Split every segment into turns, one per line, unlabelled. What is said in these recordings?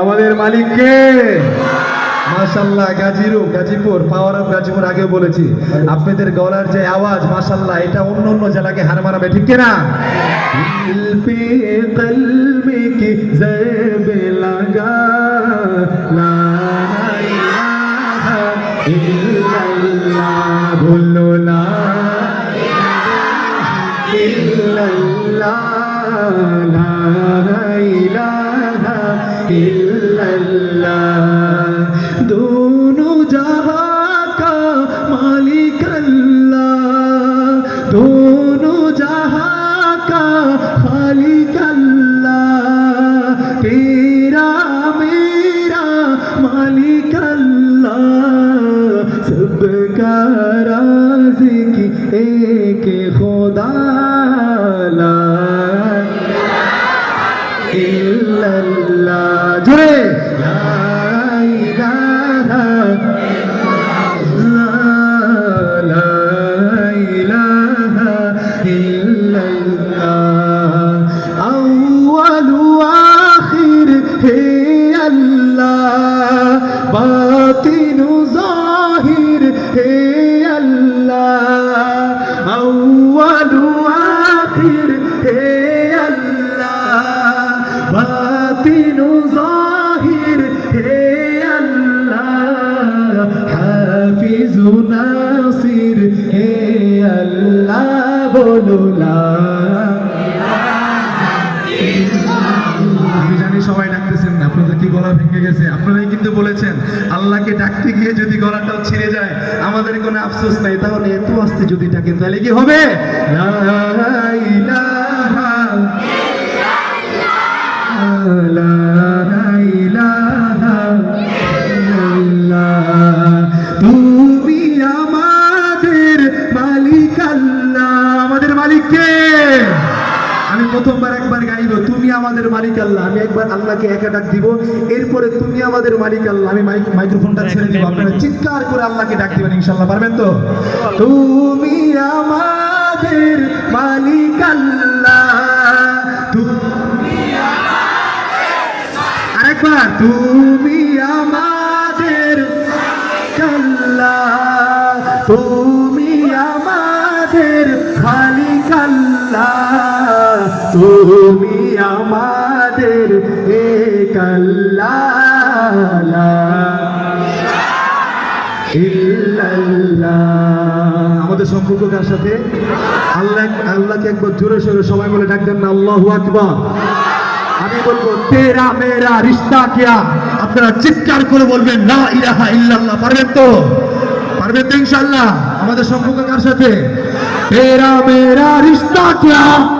আমাদের মালিককে। মাশাল্লাহ গাজীরু গাজীপুর পাওয়ার অফ গাজীপুর, আগেও বলেছি। আপনাদের গলার যে আওয়াজ মাশাল্লাহ এটা অন্য অন্য জেলাকে হার মানাবে, ঠিক কিনা? লাগা? इल्लल्लाह दोनों जहां का मालिक अल्लाह दोनों जहां का खालिक अल्लाह तेरा मेरा मालिक अल्लाह सबका राज़िक ए বাতিন জাহির, হে আল্লাহ। আউয়াল আখির, হে আল্লাহ। বাতিন জাহির, হে আল্লাহ। হাফিজ নাসির, হে আল্লাহ, বলো গলা ভেঙে গেছে। আপনারাই কিন্তু বলেছেন, আল্লাহকে ডাকতে গিয়ে যদি গলাটাও ছিঁড়ে যায়, আমাদের কোনো আফসোস নাই, তাহলে এত আস্তে যদি ডাকেন, তাহলে কি হবে? আমাদের মালিককে আমি প্রথমবার একবার তুমি আমাদের মালিক আল্লাহ। আমি একবার আল্লাহকে একা ডাক দিব এরপরে তুমি আমাদের মালিক আল্লাহ। আমি মাইক মাইক্রোফোনটা ছেড়ে দিব। আপনারা চিৎকার করে আল্লাহকে ডাক দিবেন ইনশাল্লাহ পারবেন তো? তুমি আমাদের মালিক আল্লাহ। তুমি আরেকবার। তুমি আমাদের আল্লাহ। তুমি আমাদের খালিক আল্লাহ। তুমি আমাদের এক আমাদের সম্পর্ক কার সাথে? আল্লাহ আল্লাহকে একবার জোরে সোরে সবাই বলে ডাকবেন না, আল্লাহু আকবার। আমি বলব, তেরা মেরা রিস্তা কিয়া। আপনারা চিৎকার করে বলবেন না ইলাহা ইল্লাল্লাহ। পারবেন তো? পারবেন তো ইনশাল্লাহ আমাদের সম্পর্ক কার সাথে? তেরা মেরা রিস্তা কিয়া।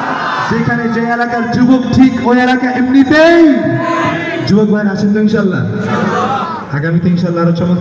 যেখানে যে এলাকার যুবক ঠিক ওই এলাকা এমনিতেই। যুবক ভাই আছেন তো ইনশাল্লাহ। আগামীতে ইনশাল্লাহ আরও চমৎকার